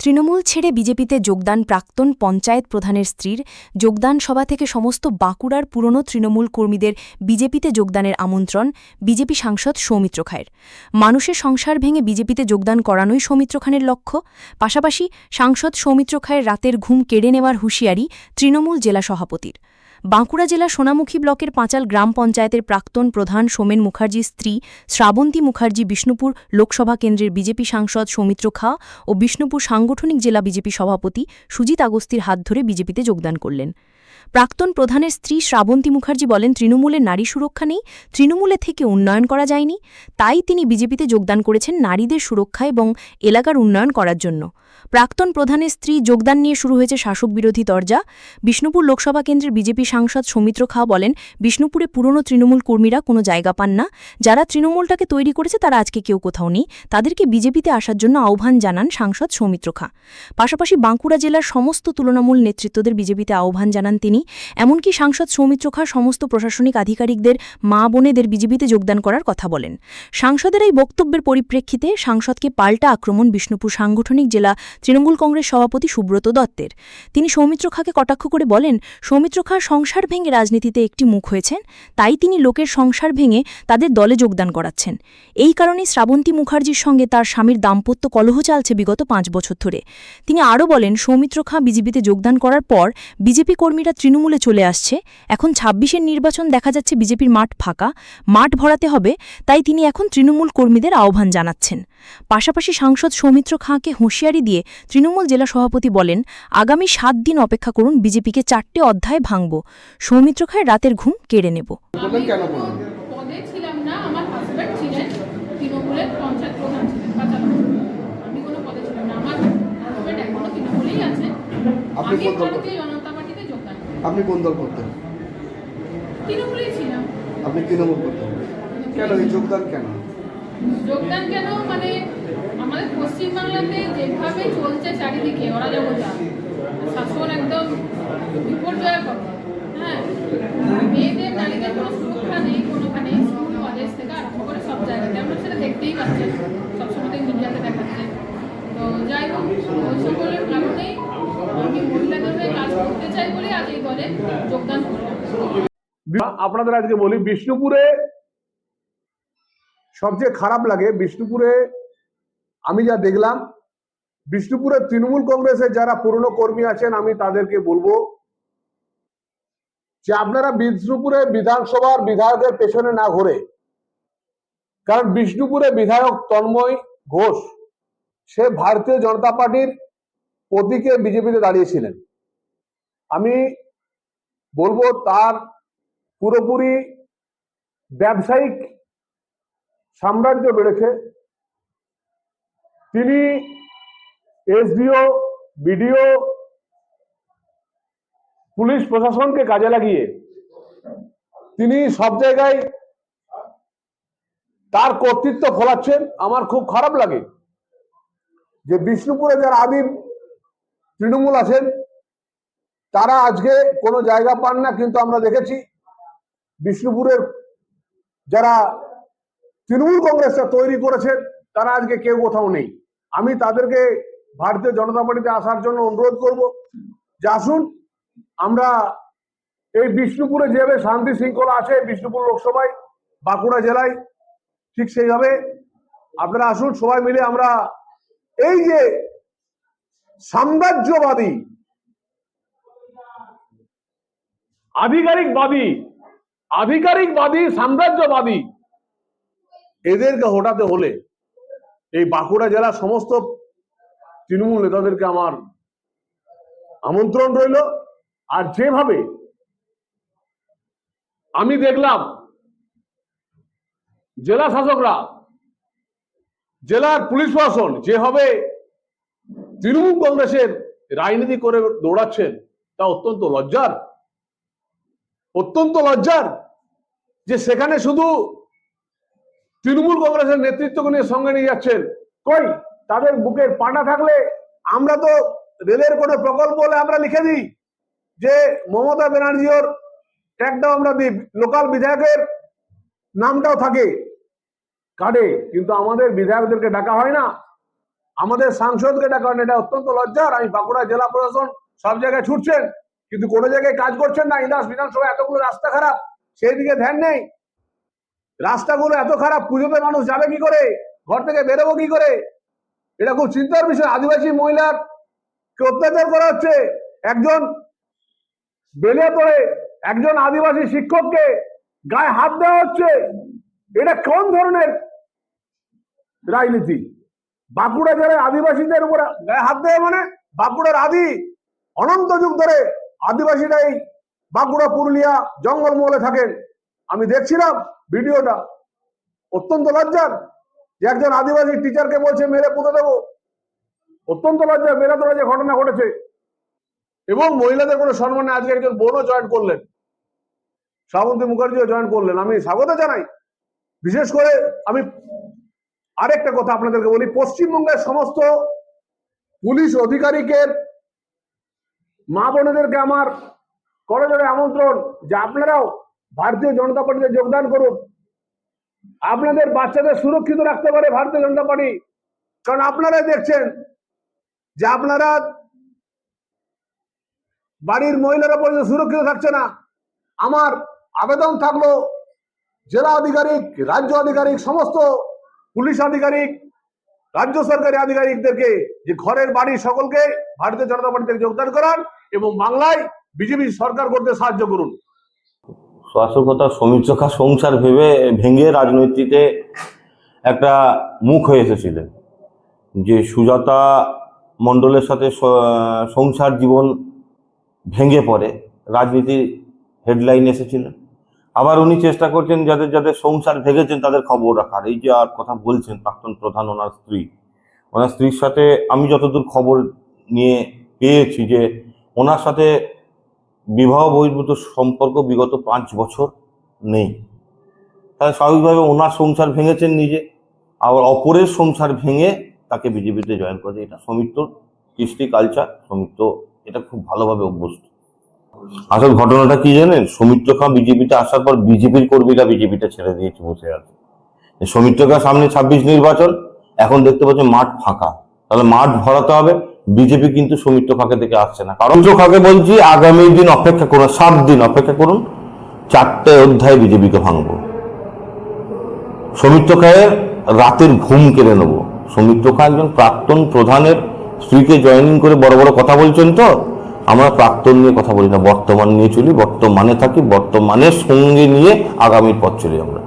তৃণমূল ছেড়ে বিজেপিতে যোগদান প্রাক্তন পঞ্চায়েত প্রধানের স্ত্রীর যোগদান সভা থেকে সমস্ত বাঁকুড়ার পুরনো তৃণমূল কর্মীদের বিজেপিতে যোগদানের আমন্ত্রণ বিজেপি সাংসদ সৌমিত্র খায়ের। মানুষের সংসার ভেঙে বিজেপিতে যোগদান করানোই সৌমিত্র খানের লক্ষ্য। পাশাপাশি সাংসদ সৌমিত্র খায়ের রাতের ঘুম কেড়ে নেওয়ার হুঁশিয়ারি তৃণমূল জেলা সভাপতির। বাঁকুড়া জেলা সোনামুখী ব্লকের পাঁচাল গ্রাম পঞ্চায়েতের প্রাক্তন প্রধান সোমেন মুখার্জির স্ত্রী শ্রাবন্তী মুখার্জি বিষ্ণুপুর লোকসভা কেন্দ্রের বিজেপি সাংসদ সৌমিত্র খা ও বিষ্ণুপুর সাংগঠনিক জেলা বিজেপি সভাপতি সুজিত আগস্তির হাত ধরে বিজেপিতে যোগদান করলেন। প্রাক্তন প্রধানের স্ত্রী শ্রাবন্তী মুখার্জি বলেন তৃণমূলের নারী সুরক্ষা নেই, তৃণমূলে থেকে উন্নয়ন করা যায়নি। তাই তিনি বিজেপিতে যোগদান করেছেন নারীদের সুরক্ষা এবং এলাকার উন্নয়ন করার জন্য। প্রাক্তন প্রধানের স্ত্রী যোগদান নিয়ে শুরু হয়েছে শাসক বিরোধী তরজা। বিষ্ণুপুর লোকসভা কেন্দ্রের বিজেপি সাংসদ সৌমিত্র খা বলেন, বিষ্ণুপুরে পুরনো তৃণমূল কর্মীরা কোনো জায়গা পান না। যারা তৃণমূলটাকে তৈরি করেছে তারা আজকে কেউ কোথাও নেই। তাদেরকে বিজেপিতে আসার জন্য আহ্বান জানান সাংসদ সৌমিত্র খা। পাশাপাশি বাঁকুড়া জেলার সমস্ত তুলনামূল নেতৃত্বদের বিজেপিতে আহ্বান জানান তিনি, এমনকি সাংসদ সৌমিত্র খা সমস্ত প্রশাসনিক আধিকারিকদের মা বোনেদের বিজেপিতে যোগদান করার কথা বলেন। সাংসদের এই বক্তব্যের পরিপ্রেক্ষিতে সাংসদকে পাল্টা আক্রমণ বিষ্ণুপুর সাংগঠনিক জেলা তৃণমূল কংগ্রেস সভাপতি সুব্রত দত্তের। তিনি সৌমিত্র খাকে কটাক্ষ করে বলেন, সৌমিত্র খা সংসার ভেঙে রাজনীতিতে একটি মুখ হয়েছেন, তাই তিনি লোকের সংসার ভেঙে তাদের দলে যোগদান করাচ্ছেন। এই কারণে শ্রাবন্তী মুখার্জির সঙ্গে তার স্বামীর দাম্পত্য কলহ চালছে বিগত পাঁচ বছর ধরে। তিনি আরও বলেন, সৌমিত্র খা বিজেপিতে যোগদান করার পর বিজেপি কর্মীরা তৃণমূলে চলে আসছে। এখন ছাব্বিশের নির্বাচন দেখা যাচ্ছে বিজেপির মাঠ ফাঁকা। মাঠ ভরাতে হবে তাই তিনি এখন তৃণমূল কর্মীদের আহ্বান জানাচ্ছেন। পাশাপাশি সাংসদ সৌমিত্র খাঁকে হুঁশিয়ারি দিয়ে তৃণমূল জেলা সভাপতি বলেন আগামী সাত দিন অপেক্ষা করুন বিজেপিকে চারটে অধ্যায় ভাঙব। সৌমিত্র খায় রাতের ঘুম কেড়ে নেব। বললেন কেন বললেন পদে ছিলাম না আমার হাজব্যান্ড ছিলেন তৃণমূলের পঞ্চায়েত প্রধান ছিলেন কাঁচাল আমি কোনো পদে ছিলাম না আমার হাজব্যান্ড এখনও তৃণমূলেই আছে। আপনি আমি কোন দল ভারতীয় জনতা। আপনি কোন দল করতেন? আপনি তৃণমূল করতেন। কেন? এই যোগদান কেন? যোগদান কেন? মানে আমাদের পশ্চিমবাংলাতে যেভাবে চলছে চারিদিকে ওরা যাব শাসন একদম বিপর্যয় করে হ্যাঁ? মেয়েদের নারীদের কোনো সুরক্ষা নেই কোনোখানে স্কুল কলেজ থেকে আরম্ভ করে সব জায়গাতে। আমরা সেটা দেখতেই পাচ্ছি। সবসময় মিডিয়াতে দেখাচ্ছে। তো যাই হোক ওই সকলের কারণেই আপনাদের আজকে বলি, বিষ্ণুপুরে সবচেয়ে খারাপ লাগে, বিষ্ণুপুরে আমি যা দেখলাম, বিষ্ণুপুরে তৃণমূল কংগ্রেসের যারা পুরনো কর্মী আছেন, আমি তাদেরকে বলব যে আপনারা বিষ্ণুপুরে বিধানসভার বিধায়কের পেছনে না ঘুরে। কারণ বিষ্ণুপুরে বিধায়ক তন্ময় ঘোষ, সে ভারতীয় জনতা পার্টির প্রতীকে বিজেপিতে দাঁড়িয়েছিলেন। আমি বলব তার পুরোপুরি ব্যবসায়িক সাম্রাজ্য বেড়েছে। তিনি এসডিও, বিডিও, পুলিশ প্রশাসনকে কাজে লাগিয়ে তিনি সব জায়গায় তার কর্তৃত্ব ফলাচ্ছেন আমার খুব খারাপ লাগে যে বিষ্ণুপুরে যারা আদিম তৃণমূল আছেন তারা আজকে কোনো জায়গা পান না, কিন্তু আমরা দেখেছি বিষ্ণুপুরের যারা তৃণমূল কংগ্রেসটা তৈরি করেছেন, তারা আজকে কেউ কোথাও নেই। আমি তাদেরকে ভারতীয় জনতা পার্টিতে আসার জন্য অনুরোধ করব যে আসুন, আমরা এই বিষ্ণুপুরে যেভাবে শান্তি শৃঙ্খলা আছে, বিষ্ণুপুর লোকসভায়, বাঁকুড়া জেলায়, ঠিক সেইভাবে আপনারা আসুন, সবাই মিলে আমরা এই যে সাম্রাজ্যবাদী আধিকারিকবাদী আধিকারিকবাদী, সাম্রাজ্যবাদী। এদেরকে হটাতে হলে এই বাঁকুড়া জেলার সমস্ত তৃণমূল নেতাদেরকে আমার আমন্ত্রণ রইল। আর যেভাবে আমি দেখলাম, জেলা শাসকরা, জেলার পুলিশ প্রশাসন যেভাবে তৃণমূল কংগ্রেসের রাজনীতি করে দৌড়াচ্ছেন, তা অত্যন্ত লজ্জার। অত্যন্ত লজ্জার যে সেখানে শুধু তৃণমূল কংগ্রেসের নেতৃত্বকে নিয়ে সঙ্গে নিয়ে যাচ্ছেন। কই? তাদের বুকের পাটা থাকলে আমরা তো রেলের কোনো প্রকল্প হলে আমরা লিখে দিই যে মমতা ব্যানার্জিওর ট্যাগটাও আমরা দিই, লোকাল বিধায়কের নামটাও থাকে কার্ডে। কিন্তু আমাদের বিধায়কদেরকে ডাকা হয় না। আমাদের সাংসদকে ডাকা হয় না। এটা অত্যন্ত লজ্জার। আমি বাঁকুড়া জেলা প্রশাসন সব জায়গায় ছুটছেন। কিন্তু কোনো জায়গায় কাজ করছেন না, ইন্দাস বিধানসভা এতগুলো রাস্তা খারাপ সেই দিকে ধ্যান নেই। রাস্তাগুলো এত খারাপ, পুজোতে মানুষ যাবে কি করে? ঘর থেকে বেরোবো কি করে? এটা খুব চিন্তার বিষয়, আদিবাসী মহিলার অত্যাচার করা হচ্ছে? একজন বেলিয়ে পড়ে, একজন আদিবাসী শিক্ষককে গায়ে হাত দেওয়া হচ্ছে। এটা কোন ধরনের রাজনীতি? বাঁকুড়া জেলায় আদিবাসীদের উপর গায়ে হাত দেওয়া মানে? বাঁকুড়ার আদি অনন্ত যুগ ধরে আদিবাসীরা এই বাঁকুড়া, পুরুলিয়া জঙ্গলমহলে থাকেন। আমি দেখছিলাম ভিডিওটা। অত্যন্ত লজ্জার যে একজন আদিবাসী টিচারকে বলছে, মেরে পুঁতে দেবো। অত্যন্ত লজ্জার, মেরে তোলা যে ঘটনা ঘটেছে। এবং মহিলাদের কোনো সম্মানে আজকে একজন বোনও জয়েন করলেন। শ্রাবন্তী মুখার্জিও জয়েন করলেন। আমি স্বাগত জানাই। বিশেষ করে আমি আরেকটা কথা আপনাদেরকে বলি, পশ্চিমবঙ্গের সমস্ত পুলিশ অধিকারিকের মা বোনেদেরকে আমার করে করজোরে আমন্ত্রণ যে আপনারাও ভারতীয় জনতা পার্টিতে যোগদান করুন। আপনাদের বাচ্চাদের সুরক্ষিত রাখতে পারে ভারতীয় জনতা পার্টি। কারণ আপনারাই দেখছেন যে আপনারা বাড়ির মহিলারা পর্যন্ত সুরক্ষিত থাকছে না। আমার আবেদন থাকল জেলা আধিকারিক, রাজ্য আধিকারিক, সমস্ত পুলিশ আধিকারিক, রাজ্য সরকারি আধিকারিকদেরকে যে ঘরের বাড়ি সকলকে ভারতীয় জনতা পার্টিতে যোগদান করান এবং বাংলায় বিজেপি সরকার করতে সাহায্য করুন। শাসকতা সমীচকা সংসার ভেবে ভেঙে রাজনীতিতে একটা মুখ হয়ে এসেছিলেন। যে সুজাতা মণ্ডলের সাথে সংসার জীবন ভেঙে পড়ে রাজনীতির হেডলাইন এসেছিলেন। আবার উনি চেষ্টা করছেন যাদের যাদের সংসার ভেঙেছেন তাদের খবর রাখার। এই যে আর কথা বলছেন প্রাক্তন প্রধান, ওনার স্ত্রী। ওনার স্ত্রীর সাথে আমি যতদূর খবর নিয়ে পেয়েছি যে ওনার সাথে বিবাহ বহির্ভূত সম্পর্ক বিগত পাঁচ বছর নেই। তাহলে স্বাভাবিকভাবে ওনার সংসার ভেঙেছেন নিজে, আবার অপরের সংসার ভেঙে তাকে বিজেপিতে জয়েন করেছে এটা সমিত্র কৃষ্টি কালচার, সমিত্র এটা খুব ভালোভাবে অভ্যস্ত। আসল ঘটনাটা কি জানেন? সৌমিত্র খাঁ বিজেপিতে আসার পর বিজেপির কর্মীরা বিজেপিটা ছেড়ে দিয়েছে, বসে আছে। সৌমিত্র খাঁ সামনে ছাব্বিশ নির্বাচন, এখন দেখতে পাচ্ছি মাঠ ফাঁকা। তাহলে মাঠ ভরাতে হবে বিজেপি কিন্তু সৌমিত্র খাঁকে থেকে আসছে না। কারণ খাঁকে বলছি, আগামী দিন অপেক্ষা করুন, সাত দিন অপেক্ষা করুন, চারটে অধ্যায় বিজেপিকে ভাঙবো। সৌমিত্র খায়ের রাতের ঘুম কেড়ে নেব। সৌমিত্র খা একজন প্রাক্তন প্রধানের স্ত্রীকে জয়েনিং করে বড় বড় কথা বলছেন তো, আমরা প্রাক্তন নিয়ে কথা বলি না, বর্তমান নিয়ে চলি, বর্তমানে থাকি বর্তমানের সঙ্গে নিয়ে আগামীর পথ চলি আমরা।